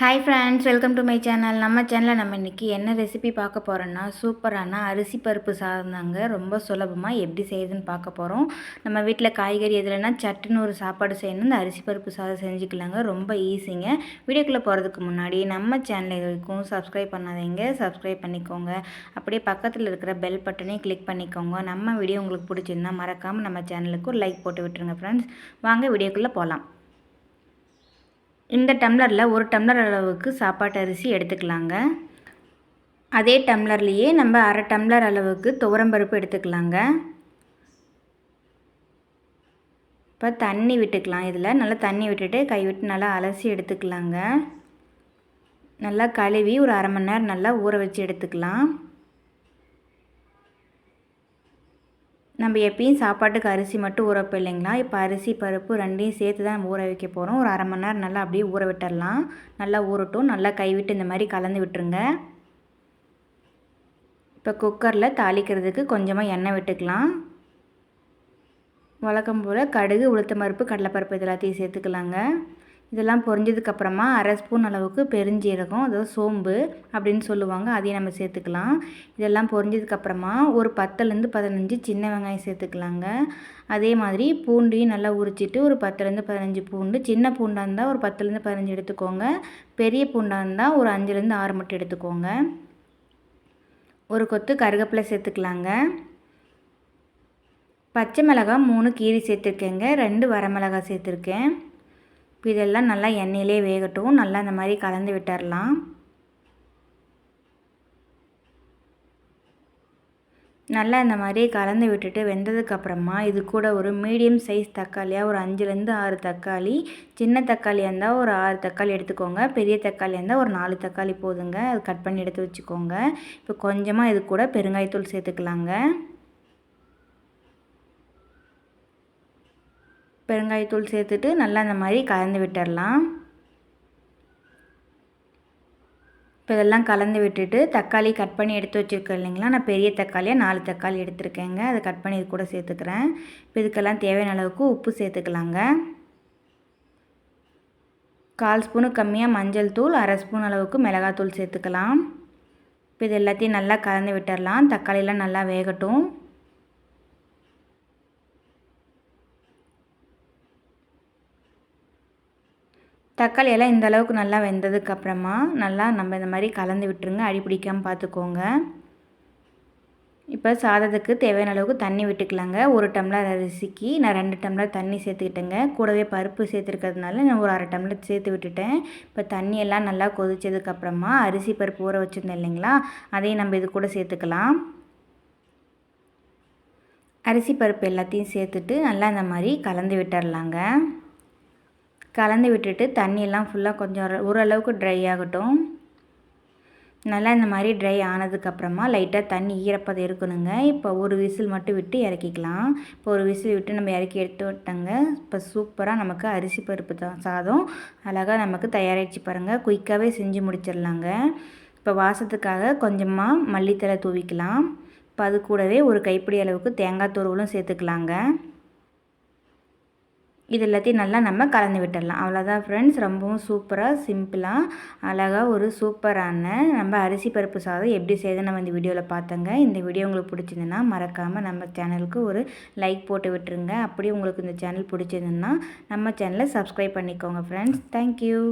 Hi friends welcome to my channel நம்ம சேனலில் நம்ம இன்றைக்கி என்ன ரெசிபி பார்க்க போகிறோன்னா சூப்பரான அரிசி பருப்பு சாதம் தாங்க ரொம்ப சுலபமாக எப்படி செய்யுதுன்னு பார்க்க போகிறோம் நம்ம வீட்டில் காய்கறி எதுலனா சட்டுன்னு ஒரு சாப்பாடு செய்யணும். இந்த அரிசி பருப்பு சாதம் செஞ்சுக்கலாங்க. ரொம்ப ஈஸிங்க வீடியோக்குள்ளே போகிறதுக்கு முன்னாடி நம்ம சேனல் இது வரைக்கும் சப்ஸ்கிரைப் பண்ணாதீங்க. சப்ஸ்கிரைப் பண்ணிக்கோங்க. அப்படியே பக்கத்தில் இருக்கிற பெல் பட்டனையும் கிளிக் பண்ணிக்கோங்க. நம்ம வீடியோ உங்களுக்கு பிடிச்சிருந்தா மறக்காமல் நம்ம சேனலுக்கு ஒரு லைக் போட்டு விட்டுருங்க ஃப்ரெண்ட்ஸ் வாங்க வீடியோக்குள்ளே போகலாம் இந்த டம்ளரில் ஒரு டம்ளர் அளவுக்கு சாப்பாட்டு அரிசி எடுத்துக்கலாங்க. அதே டம்ளர்லேயே நம்ம அரை டம்ளர் அளவுக்கு துவரம்பருப்பு எடுத்துக்கலாங்க. இப்போ தண்ணி விட்டுக்கலாம். இதில் நல்லா தண்ணி விட்டுட்டு கை விட்டு நல்லா அலசி எடுத்துக்கலாங்க. நல்லா கழுவி ஒரு அரை மணி நேரம் நல்லா ஊற வச்சு எடுத்துக்கலாம். நம்ம எப்பயும் சாப்பாட்டுக்கு அரிசி மட்டும் ஊற இல்லைங்களா? இப்போ அரிசி பருப்பு ரெண்டையும் சேர்த்து தான் ஊற வைக்க போகிறோம் ஒரு அரை மணி நேரம் நல்லா அப்படியே ஊற விட்டுடலாம் நல்லா ஊறட்டும். நல்லா கைவிட்டு இந்த மாதிரி கலந்து விட்டுருங்க. இப்போ குக்கரில் தாளிக்கிறதுக்கு கொஞ்சமாக எண்ணெய் விட்டுக்கலாம். வழக்கம் போல் கடுகு உளுத்தம் பருப்பு கடலைப்பருப்பு இதெல்லாத்தையும் சேர்த்துக்கலாங்க. இதெல்லாம் பொரிஞ்சதுக்கப்புறமா அரை ஸ்பூன் அளவுக்கு பெருஞ்சீரகம் அதாவது சோம்பு அப்படின்னு சொல்லுவாங்க அதையும் நம்ம சேர்த்துக்கலாம். இதெல்லாம் பொரிஞ்சதுக்கப்புறமா ஒரு பத்துலேருந்து பதினஞ்சு சின்ன வெங்காயம் சேர்த்துக்கலாங்க. அதே மாதிரி பூண்டையும் நல்லா உரிச்சிட்டு ஒரு பத்துலேருந்து பதினஞ்சு பூண்டு சின்ன பூண்டாக இருந்தால் ஒரு பத்துலேருந்து பதினஞ்சு எடுத்துக்கோங்க. பெரிய பூண்டாக இருந்தால் ஒரு அஞ்சுலேருந்து ஆறு மட்டும் எடுத்துக்கோங்க. ஒரு கொத்து கருகப்பிலை சேர்த்துக்கலாங்க. பச்சை மிளகாய் மூணு கீரி சேர்த்துருக்கேங்க ரெண்டு வரமிளகாய் சேர்த்துருக்கேன். இப்போ இதெல்லாம் நல்லா எண்ணெயிலே வேகட்டும். நல்லா இந்த மாதிரி கலந்து விட்டுறலாம். நல்லா இந்த மாதிரி கலந்து விட்டுட்டு வெந்ததுக்கப்புறமா இது கூட ஒரு மீடியம் சைஸ் தக்காளியாக ஒரு அஞ்சுலேருந்து ஆறு தக்காளி சின்ன தக்காளியாக இருந்தால் ஒரு ஆறு தக்காளி எடுத்துக்கோங்க. பெரிய தக்காளியாக இருந்தால் ஒரு நாலு தக்காளி போதுங்க. அது கட் பண்ணி எடுத்து வச்சுக்கோங்க. இப்போ கொஞ்சமாக இது கூட பெருங்காயத்தூள் சேர்த்துக்கலாங்க. பெருங்காயத்தூள் சேர்த்துட்டு நல்லா இந்த மாதிரி கலந்து விட்டுடலாம். இப்போ இதெல்லாம் கலந்து விட்டுட்டு தக்காளி கட் பண்ணி எடுத்து வச்சுருக்கேன் இல்லைங்களா? நான் பெரிய தக்காளியாக நாலு தக்காளி எடுத்துருக்கேங்க. அதை கட் பண்ணி இது கூட சேர்த்துக்கிறேன். இப்போ இதுக்கெல்லாம் தேவையான அளவுக்கு உப்பு சேர்த்துக்கலாங்க. கால் ஸ்பூனு கம்மியாக மஞ்சள் தூள் அரை ஸ்பூன் அளவுக்கு மிளகாத்தூள் சேர்த்துக்கலாம். இப்போ இது எல்லாத்தையும் நல்லா கலந்து விட்டுடலாம். தக்காளியெல்லாம் நல்லா வேகட்டும். தக்காளி எல்லாம் இந்த அளவுக்கு நல்லா வெந்ததுக்கப்புறமா நல்லா நம்ம இந்த மாதிரி கலந்து விட்டுருங்க. அடி பிடிக்காமல் பார்த்துக்கோங்க. இப்போ சாதத்துக்கு தேவையான அளவுக்கு தண்ணி விட்டுக்கலாங்க. ஒரு டம்ளர் அரிசிக்கு நான் ரெண்டு டம்ளர் தண்ணி சேர்த்துக்கிட்டேங்க. கூடவே பருப்பு சேர்த்துருக்கிறதுனால நான் ஒரு அரை டம்ளர் சேர்த்து விட்டுட்டேன். இப்போ தண்ணியெல்லாம் நல்லா கொதிச்சதுக்கப்புறமா அரிசி பருப்பு ஊற வச்சுருந்தேன் இல்லைங்களா? அதையும் நம்ம இது கூட சேர்த்துக்கலாம். அரிசி பருப்பு எல்லாத்தையும் சேர்த்துட்டு நல்லா இந்த மாதிரி கலந்து விட்டுடலாங்க கலந்து விட்டுட்டு தண்ணியெல்லாம் ஃபுல்லாக கொஞ்சம் ஓரளவுக்கு ட்ரை ஆகட்டும். நல்லா இந்த மாதிரி ட்ரை ஆனதுக்கப்புறமா லைட்டாக தண்ணி ஈரப்பதம் இருக்கணுங்க. இப்போ ஒரு விசில் மட்டும் விட்டு இறக்கிக்கலாம். இப்போ ஒரு விசில் விட்டு நம்ம இறக்கி எடுத்து விட்டோங்க. இப்போ சூப்பராக நமக்கு அரிசி பருப்பு தான் சாதம் அழகாக நமக்கு தயாரிச்சு பாருங்கள் குயிக்காகவே செஞ்சு முடிச்சிடலாங்க. இப்போ வாசத்துக்காக கொஞ்சமாக மல்லித்தலை தூவிக்கலாம். இப்போ அது கூடவே ஒரு கைப்பிடி அளவுக்கு தேங்காய் துருவலும் சேர்த்துக்கலாங்க. இது எல்லாத்தையும் நல்லா நம்ம கலந்து விட்டுடலாம். அவ்வளோதான் ஃப்ரெண்ட்ஸ் ரொம்பவும் சூப்பராக சிம்பிளாக அழகாக ஒரு சூப்பரான நம்ம அரிசி பருப்பு சாதம் எப்படி செய்யுதுன்னு நம்ம இந்த வீடியோவில் பார்த்தோங்க இந்த வீடியோ உங்களுக்கு பிடிச்சிருந்துன்னா மறக்காமல் நம்ம சேனலுக்கு ஒரு லைக் போட்டு விட்டுருங்க. அப்படியே உங்களுக்கு இந்த சேனல் பிடிச்சிருந்துன்னா நம்ம சேனலை சப்ஸ்கிரைப் பண்ணிக்கோங்க ஃப்ரெண்ட்ஸ் தேங்க்யூ